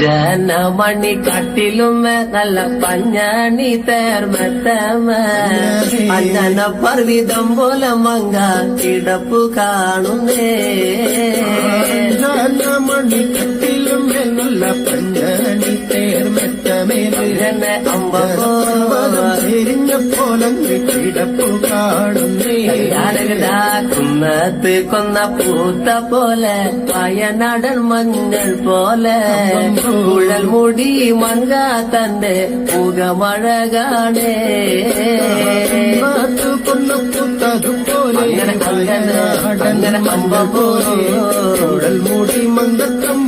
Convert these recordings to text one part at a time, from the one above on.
ജനമണി കട്ടിലുമേ നല്ല പഞ്ഞണി തേർമെത്തമേ അഞ്ചന പർവിതം പോലെ മങ്ക കിടപ്പു കാണുന്നേ മണി കട്ടിലും നല്ല പഞ്ചണി തേർമെത്തമേലെ എന്നെ അമ്പ തിരിഞ്ഞ പോലങ്ങ് കിടപ്പു കാണുന്നേ കുന്നത്ത് കൊന്ന പൂത്ത പോലെ വയനാടൻ മഞ്ഞൾ പോലെ. കുഴൽ മുടി മങ്ക തന്റെ പുക മഴകാണേ കൊന്ന പുത്തതുപോലെ അങ്ങനെ അങ്ങനെ അങ്ങനെ അമ്പ കുഴൽ മുടി മന്ദത്തമ്പുരട്ടി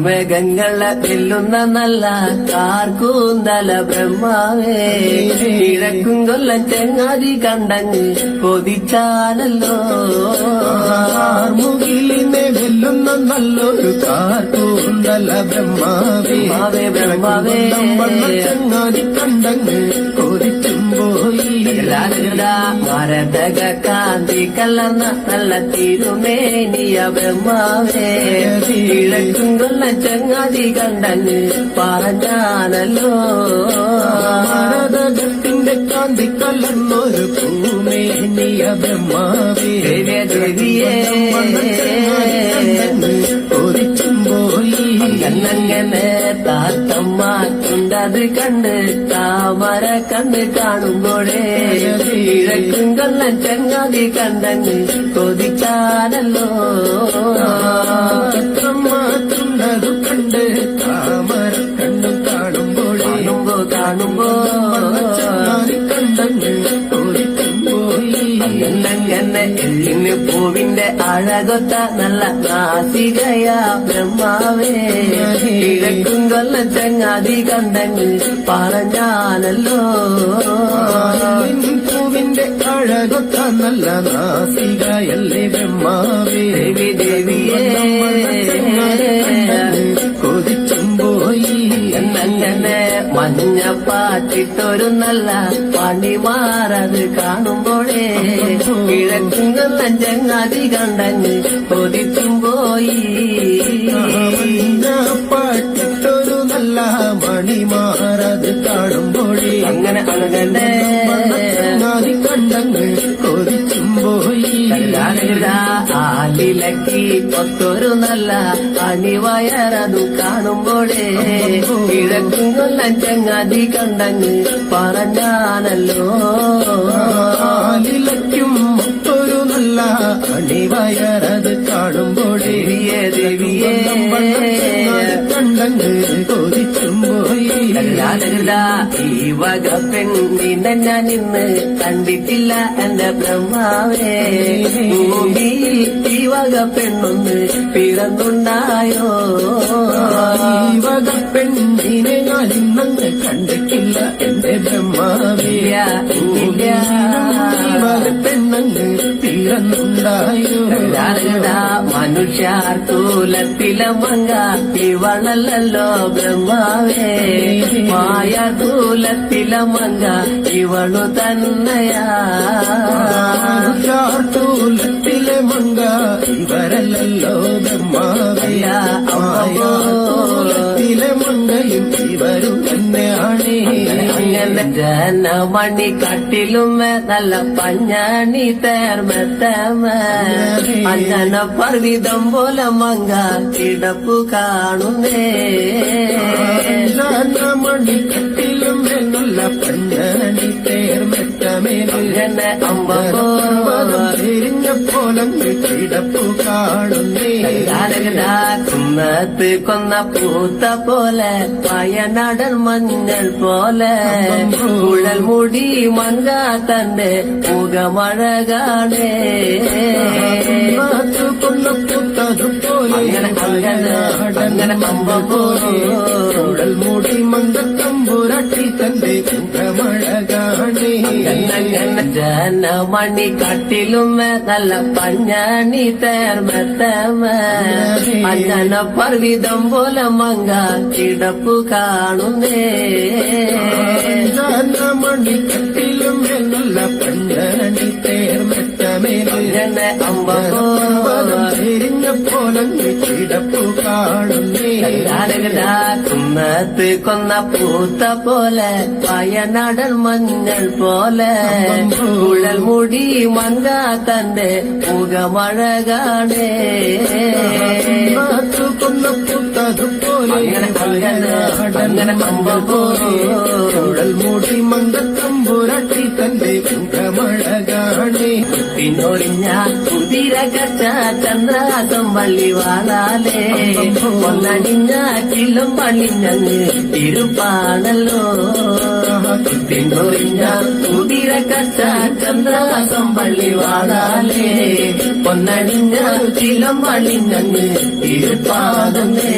കാർമേഘങ്ങളെ വെല്ലുന്ന നല്ല കാർക്കൂന്തല ബ്രഹ്മാവേ കിഴക്കും കൊല്ലം ചെങ്ങാതി കണ്ടങ്ങ് കൊതിച്ചാലല്ലോ മുകിലിനെ വെല്ലുന്ന നല്ലൊരു കാർക്കൂന്തല ബ്രഹ്മാവേ ബ്രഹ്മാവേ. ചങ്ങാതി കണ്ടങ്ങ് കൊതിച്ചും കാന്തി കലർന്ന നല്ല തിരുമേനിയ ബ്രഹ്മാവേ കിഴക്കും ചങ്ങാതി ചെങ്ങാതി പറഞ്ഞാണല്ലോ ഭാരതത്തിന്റെ കാന്തി കല്ലെന്നൊരു പൂമേനിയ ബ്രഹ്മാവേ ദേവിയേ, ദേവിയേ. കൊതിച്ചും പോയി കണ്ണങ്ങനെ താത്തമ്മ ചുണ്ടത് കണ്ട് താമര കണ്ട് കാണുമ്പോഴേ കിഴക്കും കൊല്ല ചങ്ങാതി കണ്ടങ്ങ് കൊതിച്ചാലല്ലോ ചിത്രം കാണുമ്പോ എല്ലിന് പൂവിന്റെ അഴകൊത്ത നല്ല നാസികയാ ബ്രഹ്മാവേ? കിഴക്കും കൊല്ല ചങ്ങാതി കണ്ടെങ്കിൽ പറഞ്ഞാലല്ലോ പൂവിന്റെ അഴകൊത്ത നല്ല നാസികയല്ലേ ബ്രഹ്മാവേ ദേവി ദേവിയേ മഞ്ഞപ്പാറ്റിട്ടൊരു നല്ല പണിമാറത് കാണുമ്പോഴേ. കിഴക്കുന്ന തഞ്ചങ്ങാതി ചെങ്ങാതി കണ്ടങ്ങ് കൊതിച്ചും പോയി. പാട്ടിട്ടൊരു നല്ല മണിമാറത് കാണുമ്പോഴേ. അങ്ങനെ അങ്ങനെ കൊത്തൊരു നല്ല അണിവയറതു കാണുമ്പോഴേ കിഴക്കും കൊല്ലം ചങ്ങാതി കണ്ടങ്ങ് പറഞ്ഞാണല്ലോ. ആലിലയ്ക്കും ഒരു നല്ല അണിവയറത് കാണുമ്പോഴേ ദേവിയേ ഈ വക പെണ്ണിനെ ഞാൻ ഇന്ന് കണ്ടിട്ടില്ല എന്റെ ബ്രഹ്മാവേ. ഭൂമിയിൽ ഈ വക പെണ്ണൊന്ന് പിറന്നുണ്ടായോ? ഈ വക പെണ്ണിനെ ഞാൻ ഇന്നങ്ങ് കണ്ടിട്ടില്ല എന്റെ ബ്രഹ്മാവിയ പെണ്ണങ്ങ് പിറന്നുണ്ടായോ? മനുഷ്യർ തൂലത്തിലെ മങ്ക ബ്രഹ്മാവേ മായ തൂലത്തിലെ മങ്ക ഇവളു തന്നെയാ. ചാർത്തൂലത്തിലെ മങ്ക ഇവരല്ലോ ബ്രഹ്മാവേ ആയോലത്തിലെ മങ്കയും ഇവരും തന്നെയാണ്. അങ്ങനെ ജനമണി കട്ടിലുമേ നല്ല പഞ്ഞാണി തേർമെത്തമേ അഞ്ചന പർവിതം പോലെ മങ്ക കിടപ്പു കാണുന്നേ മണി കട്ടിലും നല്ല പഞ്ഞാണി തേർമെത്തമേലെ അങ്ങനെ അമ്പോ തിരിഞ്ഞ പോലങ്ങ് കിടപ്പു കാണുന്നേ കുന്നത്ത് കൊന്ന പൂത്ത പോലെ വയനാടൻ മഞ്ഞൾ പോലെ. കുഴൽ മുടി മങ്ക തന്റെ മുഖമഴ കാണേ കൊന്ന പുത്തതുപോലെ അങ്ങനെ അങ്ങനെ അങ്ങനെ അമ്പ ഉടൽ മൂടി മന്ദത്തമ്പുരട്ടി തന്റെ മുഖമഴ കാണേ ജനമണി കട്ടിലുമേ നല്ല പഞ്ഞണി തേർമെത്തമേ അഞ്ചന പർവിതം പോലെ മങ്ക കിടപ്പു കാണുന്നേ മണി കട്ടിലും നല്ല പഞ്ചണി തേർമെത്തമേലെ അങ്ങനെ അമ്പോ തിരിഞ്ഞ പോലങ്ങ് കിടപ്പു കാണുന്നേ. കുന്നത്ത് കൊന്ന പൂത്ത പോലെ പയനടൽ മഞ്ഞൾ പോലെ. കുഴൽ മുടി മങ്ക തന്റെ നാട്ടു കൊന്ന പൂത്തതുപോലെ അങ്ങനെ അങ്ങനെ അങ്ങനെ മുടി കുഴൽ പുരട്ടി തന്റെ മുഖമഴകാണേ నిన్నోడిన తిరగట కన్నా కంబల్లి వారాలే పొన్నడిన కిల్లం పళ్ళిందని తిరుపాడలో నిన్నోడిన తిరగట కన్నా కంబల్లి వారాలే పొన్నడిన కిల్లం పళ్ళిందని తిరుపాదమే